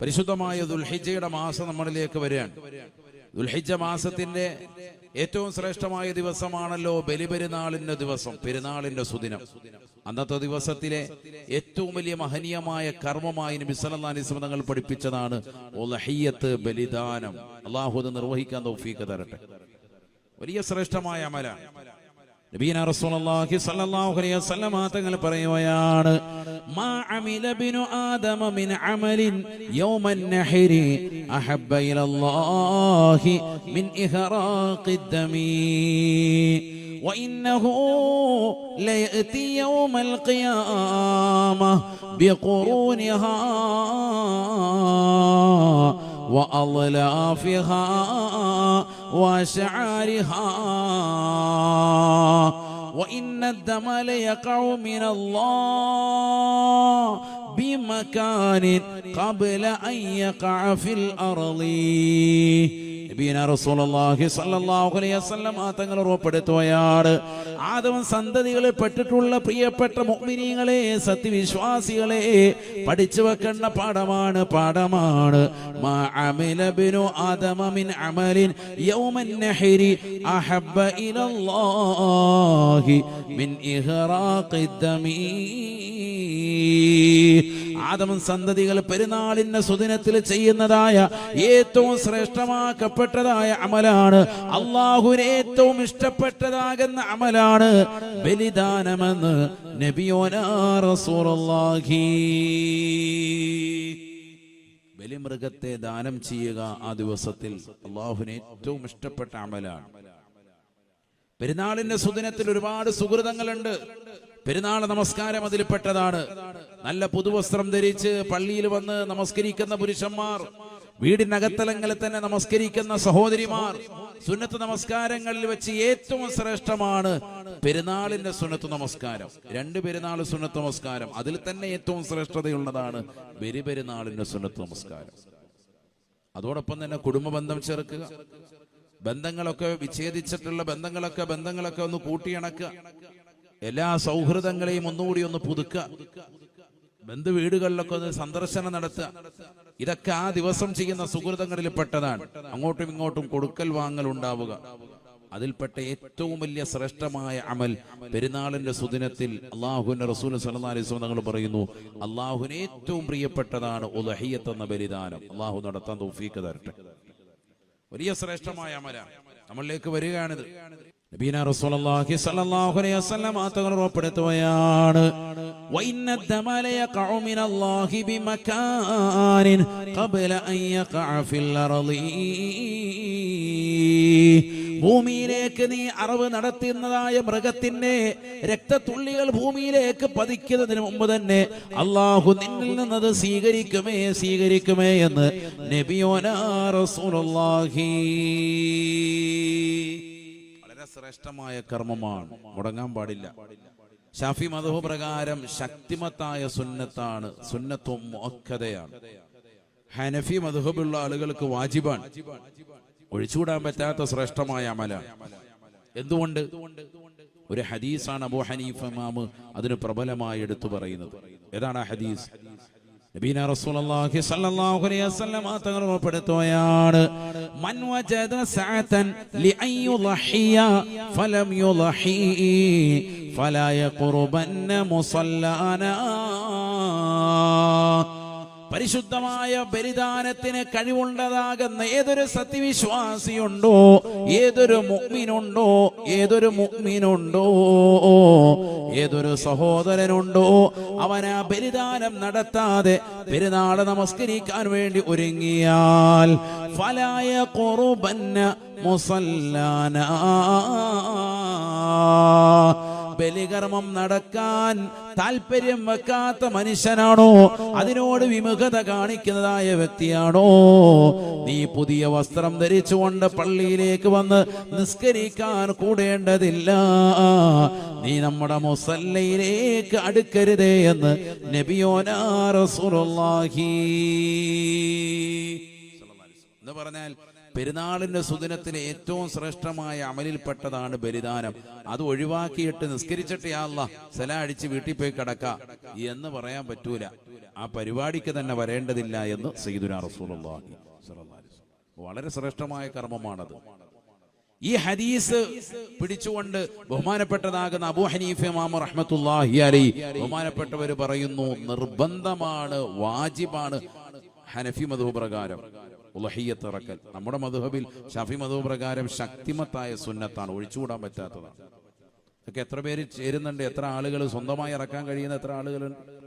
പരിശുദ്ധമായ ദുൽഹിജയുടെ മാസം നമ്മളിലേക്ക് വരികയാണ്. ദുൽഹിജ മാസത്തിന്റെ ഏറ്റവും ശ്രേഷ്ഠമായ ദിവസമാണല്ലോ ബലിപെരുന്നാളിന്റെ ദിവസം പെരുന്നാളിന്റെ സുദിനം. അന്നത്തെ ദിവസത്തിലെ ഏറ്റവും വലിയ മഹനീയമായ കർമ്മമായി നബി സല്ലല്ലാഹു അലൈഹി തങ്ങൾ പഠിപ്പിച്ചതാണ് ഉൽഹിയ്യത്ത് ബലിദാനം. അള്ളാഹു അത് നിർവഹിക്കാൻ തൗഫീഖ് തരട്ടെ. വലിയ ശ്രേഷ്ഠമായ അമലാണ്. നബീന റസൂലുള്ളാഹി സ്വല്ലല്ലാഹു അലൈഹി വസല്ലം തങ്ങൾ പറയുകയാണ് മാ അമില ബിനു ആദമ മിൻ അമലിൻ യൗമൻ നഹരി അഹബ്ബ ഇലല്ലാഹി മിൻ ഇഹ്റാഖി الدمി وإنه ليأتي يوم القيامة بقرونها وأضلافها وأشعارها. وإن الدم ليقع من الله. بمكان قبل أن يقع في الأرض നബീന റസൂലുള്ളാഹി സ്വല്ലല്ലാഹു അലൈഹി വസല്ലം ആ തങ്ങൾ ഉറപ്പെടുത്തുകയാണ് ആദം സന്തതികളിൽ പെട്ടിട്ടുള്ള പ്രിയപ്പെട്ട മുഅ്മിനീങ്ങളെ സത്യവിശ്വാസികളെ പഠിച്ചു വെക്കേണ്ട പാഠമാണ് പാഠമാണ് മാ അമില ബിനു ആദമ മിൻ അമലിൻ യൗമൻ നഹരി അഹബ്ബ ഇലല്ലാഹി മിൻ ഇഹ്റാഖി ദമീ ആദമൻ സന്തതികൾ പെരുന്നാളിന്റെ സുദിനത്തിൽ ചെയ്യുന്നതായ ഏറ്റവും ശ്രേഷ്ഠമാക്കപ്പെട്ടതായ അമലാണ്. അള്ളാഹുവിന് ഏറ്റവും ഇഷ്ടപ്പെട്ടതാകുന്ന അമലാണ്. ബലിദാനമെന്ന് നബിയോനാ റസൂലുള്ളാഹി. ബലിമൃഗത്തെ ദാനം ചെയ്യുക ആ ദിവസത്തിൽ അള്ളാഹുവിന് ഏറ്റവും ഇഷ്ടപ്പെട്ട അമലാണ്. പെരുന്നാളിന്റെ സുദിനത്തിൽ ഒരുപാട് സുഹൃതങ്ങളുണ്ട്. പെരുന്നാൾ നമസ്കാരം അതിൽപ്പെട്ടതാണ്. നല്ല പുതുവസ്ത്രം ധരിച്ച് പള്ളിയിൽ വന്ന് നമസ്കരിക്കുന്ന പുരുഷന്മാർ വീടിനകത്തലങ്ങളിൽ തന്നെ നമസ്കരിക്കുന്ന സഹോദരിമാർ സുന്നത്ത് നമസ്കാരങ്ങളിൽ വെച്ച് ഏറ്റവും ശ്രേഷ്ഠമാണ് പെരുന്നാളിന്റെ സുന്നത്ത് നമസ്കാരം. രണ്ട് പെരുന്നാൾ സുന്നത്ത് നമസ്കാരം. അതിൽ തന്നെ ഏറ്റവും ശ്രേഷ്ഠതയുള്ളതാണ് ബരിപെരുന്നാളിന്റെ സുന്നത്ത് നമസ്കാരം. അതോടൊപ്പം തന്നെ കുടുംബ ബന്ധം ചേർക്കുക ബന്ധങ്ങളൊക്കെ വിച്ഛേദിച്ചിട്ടുള്ള ബന്ധങ്ങളൊക്കെ ബന്ധങ്ങളൊക്കെ ഒന്ന് കൂട്ടിയണക്കുക. എല്ലാ സൗഹൃദങ്ങളെയും ഒന്നുകൂടി ഒന്ന് പുതുക്കുക. ബന്ധു വീടുകളിലൊക്കെ ഒന്ന് സന്ദർശനം നടത്തുക. ഇതൊക്കെ ആ ദിവസം ചെയ്യുന്ന സുഹൃതങ്ങളിൽ പെട്ടതാണ്. അങ്ങോട്ടും ഇങ്ങോട്ടും കൊടുക്കൽ വാങ്ങൽ ഉണ്ടാവുക. അതിൽപ്പെട്ട ഏറ്റവും വലിയ ശ്രേഷ്ഠമായ അമൽ പെരുന്നാളിന്റെ സുദിനത്തിൽ അള്ളാഹുവിന്റെ റസൂൽ വസല്ലം തങ്ങൾ പറയുന്നു അള്ളാഹുവിന് ഏറ്റവും പ്രിയപ്പെട്ടതാണ് ഉലഹിയത്ത് എന്ന ബലിദാനം. അള്ളാഹു നടത്താൻ തൗഫീക്ക് തരട്ടെ. വലിയ ശ്രേഷ്ഠമായ അമലാണ്. നമ്മളിലേക്ക് വരികയാണിത്. നബീന റസൂലുള്ളാഹി സ്വല്ലല്ലാഹു അലൈഹി വസല്ലം ആതകൾ ഉറപ്പെടുത്തുകയാണ്. വഇന്ന ദമല യഖഉ മിനല്ലാഹി ബിമകാനിൻ ഖബ്ല അൻ യഖഅ ഫിൽ അർളി ഭൂമിയിലേക്ക് നീ അറിവ് നടത്തുന്നതായ മൃഗത്തിന്റെ രക്തത്തുള്ളികൾ ഭൂമിയിലേക്ക് പതിക്കുന്നതിന് മുമ്പ് തന്നെ അള്ളാഹു നിന്നിൽ നിന്നത് സ്വീകരിക്കുമേ സ്വീകരിക്കുമേ എന്ന് നബിയോനാ റസൂലുള്ളാഹി. വളരെ ശ്രേഷ്ഠമായ കർമ്മമാണ്. മുടങ്ങാൻ പാടില്ല. ഷാഫി മധു പ്രകാരം ശക്തിമത്തായ സുന്നത്താണ്. സുന്നത്തും മുഅക്കദയാണ്. ഹനഫി മധുഹബുള്ള ആളുകൾക്ക് വാജിബാണ്. ഒഴിച്ചുകൂടാൻ പറ്റാത്ത ശ്രേഷ്ഠമായ അമല. എന്തുകൊണ്ട്? ഒരു ഹദീസാണ് അബു ഹനീഫ് ഇമാമ് അതിന് പ്രബലമായി എടുത്തു പറയുന്നത്. ഏതാണ് ആ ഹദീസ്? നബീന റസൂലുള്ളാഹി സ്വല്ലല്ലാഹു അലൈഹി വസല്ലം തങ്ങൾ ഉൾപ്പെടുത്തുകയാണ് മൻ വജദ സഅതൻ ലിഅൻ യുളഹിയ ഫലം യുളഹി ഫലാ യഖുർബന്ന മുസല്ലാനാ. പരിശുദ്ധമായ ബലിദാനത്തിന് കഴിവുള്ളതാകുന്ന ഏതൊരു സത്യവിശ്വാസിയുണ്ടോ ഏതൊരു മുഗ്മിനുണ്ടോ ഏതൊരു മുഗ്മിനുണ്ടോ ഏതൊരു സഹോദരനുണ്ടോ അവൻ ആ ബലിദാനം നടത്താതെ പെരുന്നാൾ നമസ്കരിക്കാൻ വേണ്ടി ഒരുങ്ങിയാൽ ഫലായ കുറുബന്ന മുസല്ലാന. ബലികർമ്മം നടക്കാൻ താല്പര്യം വെക്കാത്ത മനുഷ്യനാണോ? അതിനോട് വിമുഖത കാണിക്കുന്നതായ വ്യക്തിയാണോ? നീ പുതിയ വസ്ത്രം ധരിച്ചുകൊണ്ട് പള്ളിയിലേക്ക് വന്ന് നിസ്കരിക്കാൻ കൂടേണ്ടതില്ല. നീ നമ്മുടെ മുസല്ലയിലേക്ക് അടുക്കരുതേ എന്ന് നബിയോനാ റസൂലുള്ളാഹി. എന്ന് പറഞ്ഞാൽ പെരുന്നാളിന്റെ സുദിനത്തിന് ഏറ്റവും ശ്രേഷ്ഠമായ അമലിൽപ്പെട്ടതാണ് ബലിദാനം. അത് ഒഴിവാക്കിയിട്ട് നിസ്കരിച്ചിട്ട് അല്ല സല അടിച്ച് വീട്ടിൽ പോയി കിടക്ക എന്ന് പറയാൻ പറ്റൂല. ആ പരിപാടിക്ക് തന്നെ വരേണ്ടതില്ല എന്ന് സയ്യിദുന റസൂലുള്ളാഹി. വളരെ ശ്രേഷ്ഠമായ കർമ്മമാണത്. ഈ ഹദീസ് പിടിച്ചുകൊണ്ട് ബഹുമാനപ്പെട്ടതാകുന്ന അബു ഹനീഫ് ഇമാം റഹ്മത്തുള്ളാഹി അലൈഹി ബഹുമാനപ്പെട്ടവർ പറയുന്നു നിർബന്ധമാണ് വാജിബാണ് ഹനഫി മധു പ്രകാരം. ഉലഹിയത്ത് ഇറക്കൽ നമ്മുടെ മധുഹബിൽ ഷഫി മധു പ്രകാരം ശക്തിമത്തായ സുന്നത്താണ്. ഒഴിച്ചുകൂടാൻ പറ്റാത്തതാണ്. ഇതൊക്കെ എത്ര പേര് ചേരുന്നുണ്ട്? എത്ര ആളുകൾ സ്വന്തമായി ഇറക്കാൻ കഴിയുന്ന എത്ര ആളുകളുണ്ട്?